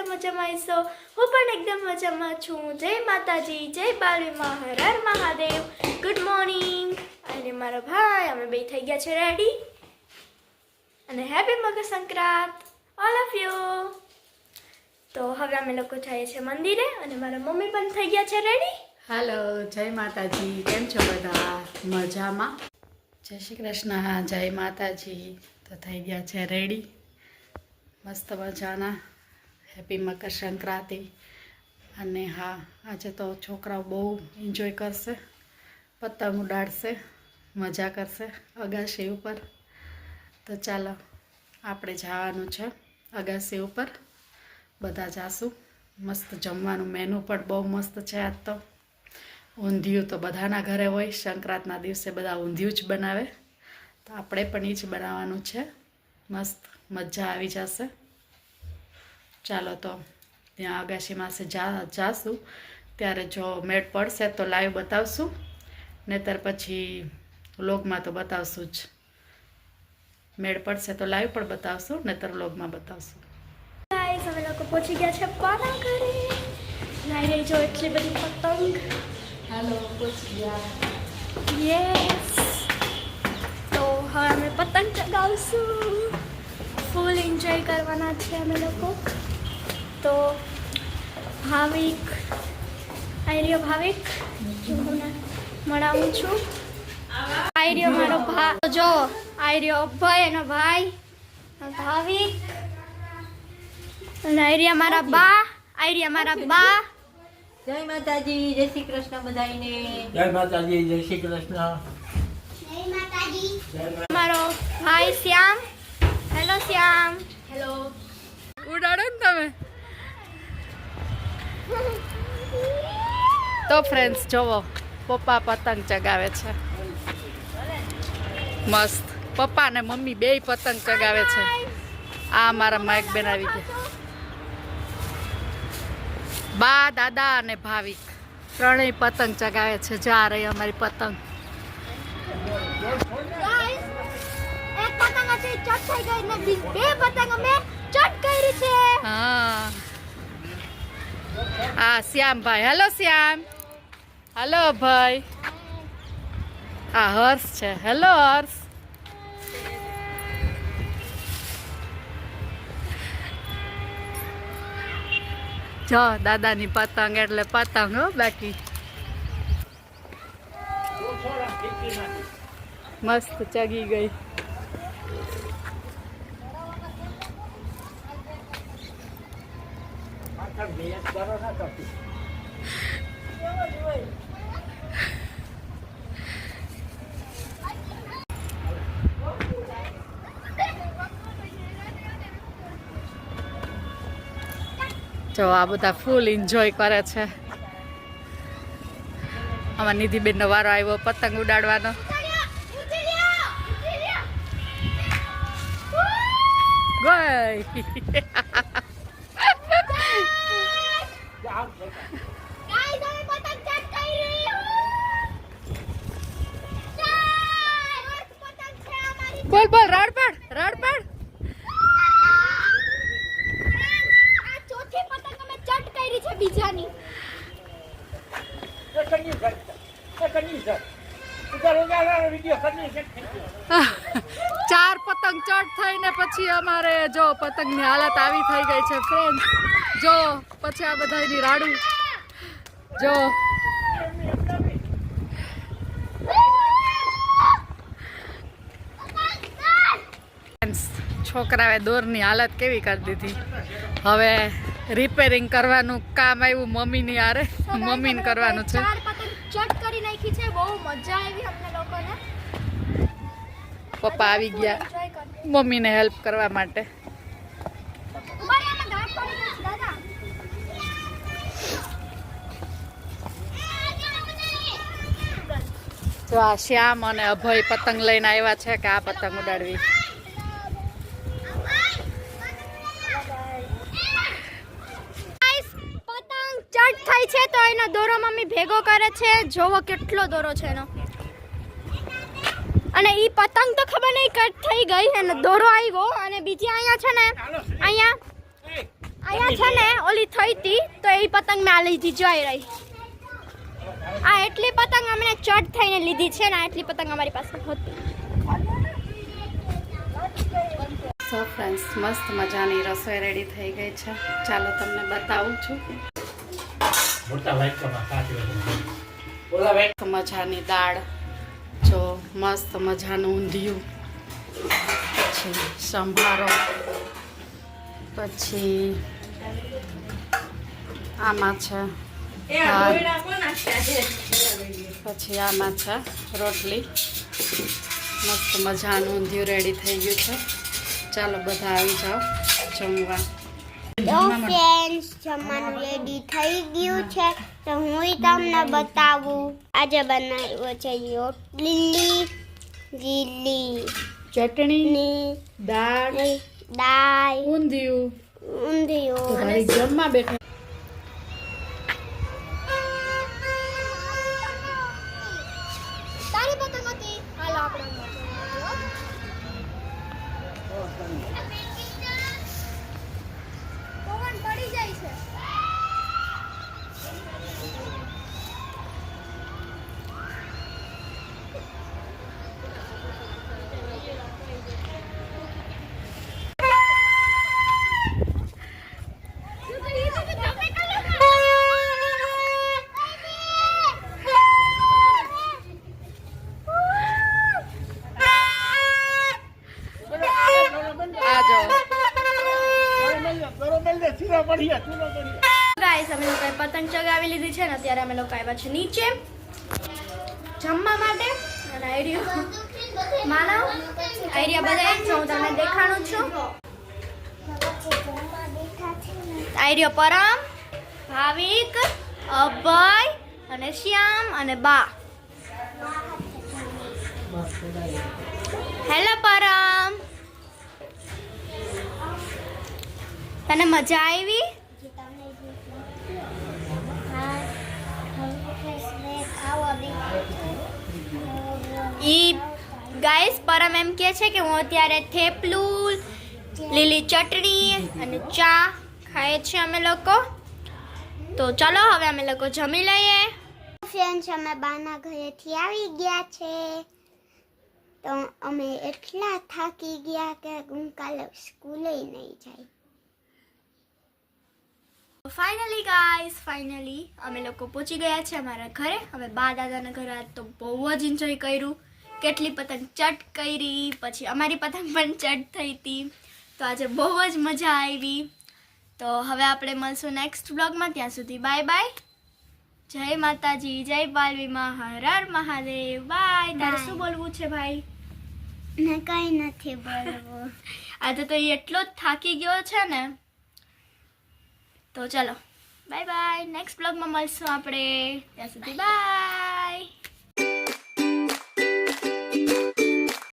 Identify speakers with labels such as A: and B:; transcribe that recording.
A: એકદમ મજામાં આવીશો હું પણ એકદમ મજામાં છું. જય માતાજી, જય બાલવી હર હર મહાદેવ. ગુડ મોર્નિંગ અને મારા ભાઈ, અમે બે થઈ ગયા છે રેડી અને happy Makar Sankrant all of you તો હવે અમે લોકો જઈએ છીએ મંદિરે અને મારા મમ્મી પણ થઈ ગયા છે રેડી
B: હાલો જય માતાજી. કેમ છો બધા? મજામાં? જય શ્રી કૃષ્ણ. જય માતાજી. તો થઈ ગયા છે રેડી મસ્ત મજાના. હેપી મકર સંક્રાંતિ અને હા, આજે તો છોકરાઓ બહુ એન્જોય કરશે, પતંગ ઉડાડશે, મજા કરશે અગાસી ઉપર. તો ચાલો, આપણે જવાનું છે અગાસી ઉપર. બધા જાશું. મસ્ત જમવાનું મેનુ પણ બહુ મસ્ત છે આજ તો. ઊંધિયું તો બધાના ઘરે હોય, સંક્રાંતના દિવસે બધા ઊંધિયું જ બનાવે. તો આપણે પણ એ જ બનાવવાનું છે. મસ્ત મજા આવી જશે. ચાલો તો ત્યાં અગાશી માસે જા જાશું. ત્યારે જો મેળ પડશે તો લાઈવ બતાવશું. નહીતર પછી વ્લોગમાં તો બતાવશું જ. મેળ પડશે તો લાઈવ પણ બતાવશું નહીતર વ્લોગમાં બતાવશું.
A: ગાઈસ અમે લોકો પહોંચી ગયા છે પાના ઘરે. નાઈ રહી જો એટલી બધી પતંગ.
B: હાલો પહોંચી ગયા.
A: યસ તો હવે અમે પતંગ ચગાવશું. ફૂલ એન્જોય કરવાના છે અમે લોકો. તો ભાવિક આર્યો ભાવિક મળાવું છું. આર્યો મારો ભા જો આર્યો અભય એનો ભાઈ ભાવિક અને આર્યા મારા બા આર્યા મારા બા.
C: જય માતાજી જય શ્રી કૃષ્ણ બધાને
D: જય માતાજી જય શ્રી કૃષ્ણ.
A: મારો ભાઈ શ્યામ. હેલો શ્યામ. હેલો
B: ઉડાડો ને તમે. તો ફ્રેન્ડ્સ જોવો પપ્પા પતંગ ચગાવે છે. મસ્ત. પપ્પા અને મમ્મી બેય પતંગ ચગાવે છે. આ મારા માઇક બેન આવી ગયા બા દાદા અને ભાવિક. ત્રણેય પતંગ ચગાવે છે. જા રહી અમારી પતંગ.
A: એક પતંગ હતી ચટ થઈ ગઈ ને બે પતંગ અમે ચટ કરી છે.
B: હા. આ શ્યામભાઈ હેલો શ્યામ. હેલો ભાઈ. આ હર્ષ છે. હેલો હર્ષ. જો, દાદાની પતંગ એટલે પતંગ, હો, બાકી. મસ્ત ચગી ગઈ. જો આ બધા ફૂલ એન્જોય કરે છે. આમાં નિધિબેનનો વારો આવ્યો પતંગ ઉડાડવાનો. ગઈ. બોલ બોલ રડ પડ રડ પડ.
A: આ ચોથી પતંગ અમે ચટ કરી છે બીજાની.
B: ચાર પતંગ ચટ થઈને પછી અમારે જો પતંગની હાલત આવી થઈ ગઈ છે ફ્રેન્ડ જો પછી આ બધાની રાડું. જો. છોકરાએ દોરની હાલત કેવી કરી દીધી? હવે રિપેરિંગ કરવાનું કામ આવ્યું મમ્મીની આરે મમ્મીને કરવાનું છે. પપ્પા આવી ગયા મમ્મીને હેલ્પ કરવા માટે. જો આ શ્યામ અને અભય પતંગ લઈને આવ્યા છે કે આ પતંગ ઉડાડવી?
A: પતંગ ચટ થઈ છે તો એનો દોરો મમ્મી ભેગો કરે છે. જોવો કેટલો દોરો છે એનો. અને ઈ પતંગ તો ખબર નહીં કટ થઈ ગઈ અને દોરો આવ્યો અને બીજી અહીંયા છે ને અહીંયા અહીંયા છે ને ઓલી થઈ હતી તો એ પતંગ મેં આ લીધી જોઈ રહી. આ એટલી પતંગ અમને ચટ થઈને લીધી છે ને આ એટલી પતંગ અમારી પાસે હતી.
B: સો ફ્રેન્ડ્સ મસ્ત મજાની રસોઈ રેડી થઈ ગઈ છે. ચાલો તમને બતાવું છું. મજાની દાળ જો મસ્ત મજાનું ઊંધિયું પછી સંભારો પછી આમાં છે. પછી આમાં છે રોટલી. મસ્ત મજાનું ઊંધિયું રેડી થઈ ગયું છે. ચાલો બધા આવી જાઓ જમવા.
E: જમવાનું રેડી થઈ ગયું છે. તો હું તમને બતાવું. આજે બનાવ્યો છે રોટલી લીલી
B: ચટણી દાળ
E: દાળ
B: ઊંધિયું.
E: ઊંધિયું
B: જમવા બેઠા.
A: છે ને અત્યારે અમે લોકો આવ્યા છે નીચે જમવા માટે. અને આઈડિયો માનવ, આઈડિયા બધા છે, હું તમને દેખાડું છું. આઈડિયો પરમ, ભાવિક, અભય અને શ્યામ અને બા. હેલો પરમ. તને મજા આવી? ઈ ગાઈસ પરમ એમ કહે છે કે હું અત્યારે થેપલું લીલી ચટણી અને ચા ખાઈએ છીએ અમે લોકો. તો ચલો હવે અમે લોકો જમી લઈએ.
E: ફ્રેન્ડ્સ અમે બાના ઘરેથી આવી ગયા છે. તો અમે એટલા થાકી ગયા કે હું કાલે સ્કૂલે નહીં જાય.
A: ફાઇનલી ગાઈસ ફાઇનલી અમે લોકો પહોંચી ગયા છે અમારા ઘરે. હવે બા દાદાના ઘરે તો બહુ જ એન્જોય કર્યું. કેટલી પતંગ ચટ કરી પછી અમારી પતંગ પણ ચટ થઈ હતી. તો આજે બહુ જ મજા આવી. તો હવે આપણે મળશું નેક્સ્ટ બ્લોગમાં ત્યાં સુધી બાય બાય જય માતાજી જય પાલવી હર હર મહાદેવ. બાય તારે શું બોલવું છે ભાઈ?
E: ને કઈ નથી બોલવું.
A: આજે તો એટલો જ થાકી ગયો છે ને. તો ચલો. બાય બાય નેક્સ્ટ બ્લોગમાં મળશું આપણે. ત્યાં સુધી બાય